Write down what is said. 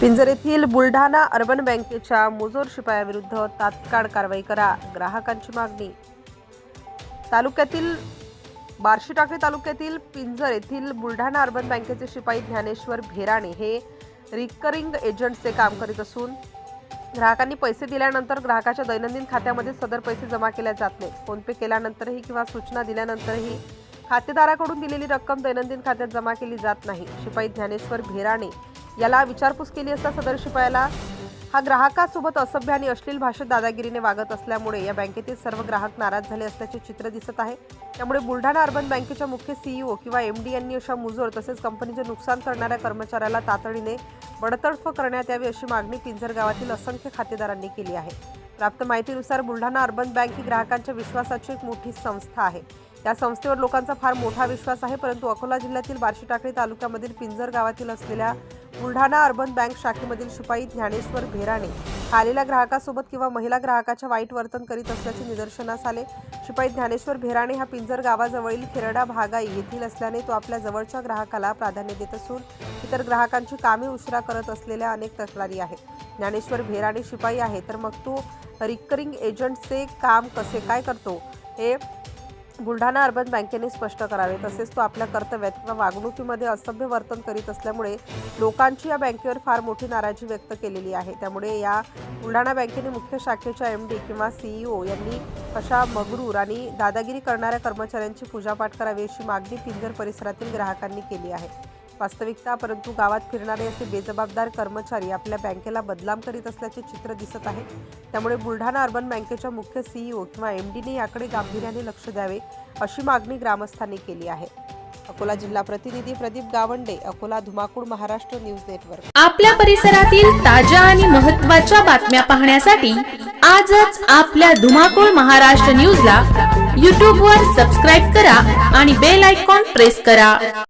पिंजर येथील बुलढाणा अर्बन बँकेच्या मुजोर शिपायाविरुद्ध तात्काळ कारवाई करा ग्राहकांची मागणी. तालुक्यातील बार्शी टाकळी तालुक्यातील पिंजर येथील बुलढाणा अर्बन बँकेचे शिपाई ज्ञानेश्वर भेराणे हे रिकरिंग एजंटचे काम करीत असून ग्राहकांनी पैसे दिल्यानंतर ग्राहकाच्या दैनंदिन खात्यामध्ये सदर पैसे जमा केल्या जात नाही फोनपे केल्यानंतरही किंवा सूचना दिल्यानंतरही खातेदाराकडून दिलेली रक्कम दैनंदिन खात्यात जमा केली जात नाही. शिपाई ज्ञानेश्वर भेराणे याला विचारपूस केली असता सदर शिपायाला हा ग्राहकासोबत असभ्य आणि अश्लील भाषेत दादागिरीने वागत असल्यामुळे या बँकेतील सर्व ग्राहक नाराज झाले असल्याचे चित्र दिसत आहे. त्यामुळे बुलढाणा अर्बन बँकेच्या मुख्य सीईओ किंवा एम डी यांनी अशा मुजोर तसेच कंपनीचे नुकसान करणाऱ्या कर्मचाऱ्याला तातडीने बडतर्फ करण्यात यावी अशी मागणी पिंजर गावातील असंख्य खातेदारांनी केली आहे. प्राप्त माहितीनुसार बुलढाणा अर्बन बँक ही ग्राहकांच्या विश्वासाची एक मोठी संस्था आहे. या संस्थेवर लोकांचा फार मोठा विश्वास आहे परंतु अकोला जिल्ह्यातील बार्शी टाकळी तालुक्यामधील पिंजर गावातील असलेल्या बुलढाणा अर्बन बँक शाखेमधील शिपाई ज्ञानेश्वर भेराणे आलेल्या ग्राहकासोबत किंवा महिला ग्राहकाच्या वाईट वर्तन करीत असल्याचे निदर्शनास आले. शिपाई ज्ञानेश्वर भेराणे हा पिंजर गावाजवळील खेरडा भागाई येथील असल्याने तो आपल्या जवळच्या ग्राहकाला प्राधान्य देत असून इतर ग्राहकांची कामे उशिरा करत असलेल्या अनेक तक्रारी आहेत. ज्ञानेश्वर भेराणे शिपाई आहे तर मग तो रिकरिंग एजंटचे काम कसे काय करतो? हे बुलढाणा अर्बन बँकेने स्पष्ट करावे तसेच तो आपल्या कर्तव्यात किंवा वागणुकीमध्ये असभ्य वर्तन करीत असल्यामुळे लोकांची या बँकेवर फार मोठी नाराजी व्यक्त केलेली आहे. त्यामुळे या बुलढाणा बँकेने मुख्य शाखेच्या एम डी किंवा सीईओ यांनी अशा मगरूर आणि दादागिरी करणाऱ्या कर्मचाऱ्यांची पूजापाठ करावी अशी मागणी पिंजर परिसरातील ग्राहकांनी केली आहे. वास्तविकता परंतु गावात फिरणारे असे बेजबाबदार कर्मचारी आपल्या बँकेला बदनाम करीत असल्याचे चित्र दिसत आहे. त्यामुळे बुलढाणा अर्बन बँकेच्या मुख्य सीईओ किंवा एम डीने याकडे गांभीर्याने लक्ष द्यावे अशी मागणी ग्रामस्थांनी केली आहे. अकोला जिल्हा प्रतिनिधी प्रदीप गावंडे अकोला धुमाकूळ महाराष्ट्र न्यूज नेटवर्क. आपल्या परिसरातील ताज्या आणि महत्त्वाच्या बातम्या पाहण्यासाठी आजच आपल्या धुमाकूळ महाराष्ट्र न्यूजला यूट्यूबवर सबस्क्राईब करा आणि बेल आयकॉन प्रेस करा.